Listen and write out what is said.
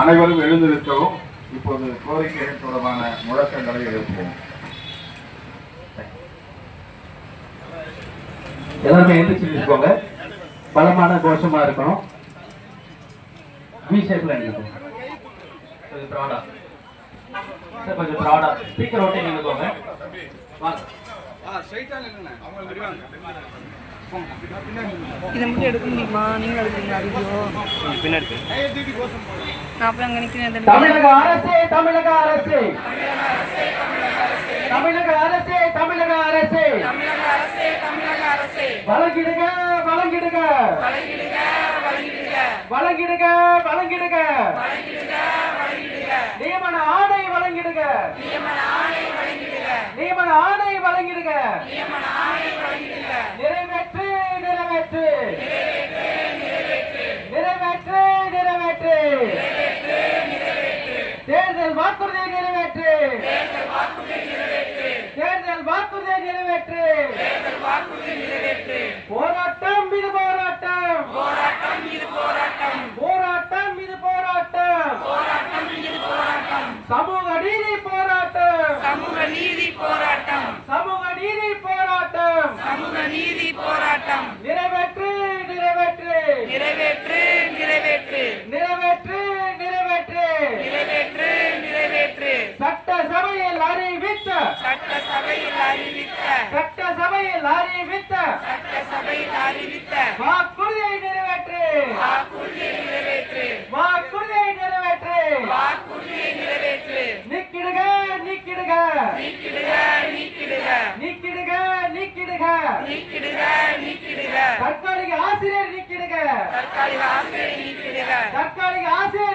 அனைவரும் எழுந்து இப்போது கோரிக்கைகள் தொடர்பான முழக்கங்களை எழுப்புவோம். எல்லாருமே எந்திரிச்சு நிற்கோங்க பலமான கோஷமா இருக்கணும். வி ஷேப்ல கொஞ்சம் ப்ராடா சார் கொஞ்சம் ப்ரௌடா ஸ்பீக்கர் ஓட்டை நின்னுக்கோங்க வாங்க. இதை மட்டும் எடுக்க முடியுமா? நீங்க எடுக்கிறீங்களா வீடியோ நான் அப்புறம் அங்க நிக்கிறேன் தமிழக அரசே தமிழக அரசே தமிழக அரசே. தமிழக அரசே தமிழக அரசே. தமிழக அரசே வழங்கிடுக வழங்கிடுக வழங்கிடுக வழங்கிடுக வழங்கிடுக வழங்கிடுக நியமன ஆணை வழங்கிடுக நியமன ஆணை வழங்கிடுக தேர்தல் வாக்குறுதியை நிறைவேற்று. தேர்தல் வாக்குறுதியை நிறைவேற்று. போராட்டம் இது போராட்டம். போராட்டம் இது போராட்டம். போராட்டம் இது போராட்டம். போராட்டம் இது போராட்டம். சமூக நீதி போராட்டம். சமூக நீதி போராட்டம். சமூக நீதி போராட்டம். சமூக நீதி போராட்டம். நிறைவேற்று நிறைவேற்று. நிறைவேற்று நிறைவேற்று. நிறைவேற்று நிறைவேற்று. நிறைவேற்று. சட்டசபையில் அறிவித்த சட்டசபையில் அறிவித்த சட்டசபையில் அறிவித்த சட்டசபையில் அறிவித்த வாக்குறுதியை நிறைவேற்று. வாக்குறுதியை நிறைவேற்று. வாக்குறுதியை நிறைவேற்று. வாக்குறுதியை நிறைவேற்று. நீக்கிடுக நீக்கிடுக. நீக்கிடுக நீக்கிடுக. நீக்கிடுக நீக்கிடுக. நீக்கிடுக நீக்கிடுக. தற்காலிக ஆசிரியர் நீக்கிடுக. தற்காலிக ஆசிரியரை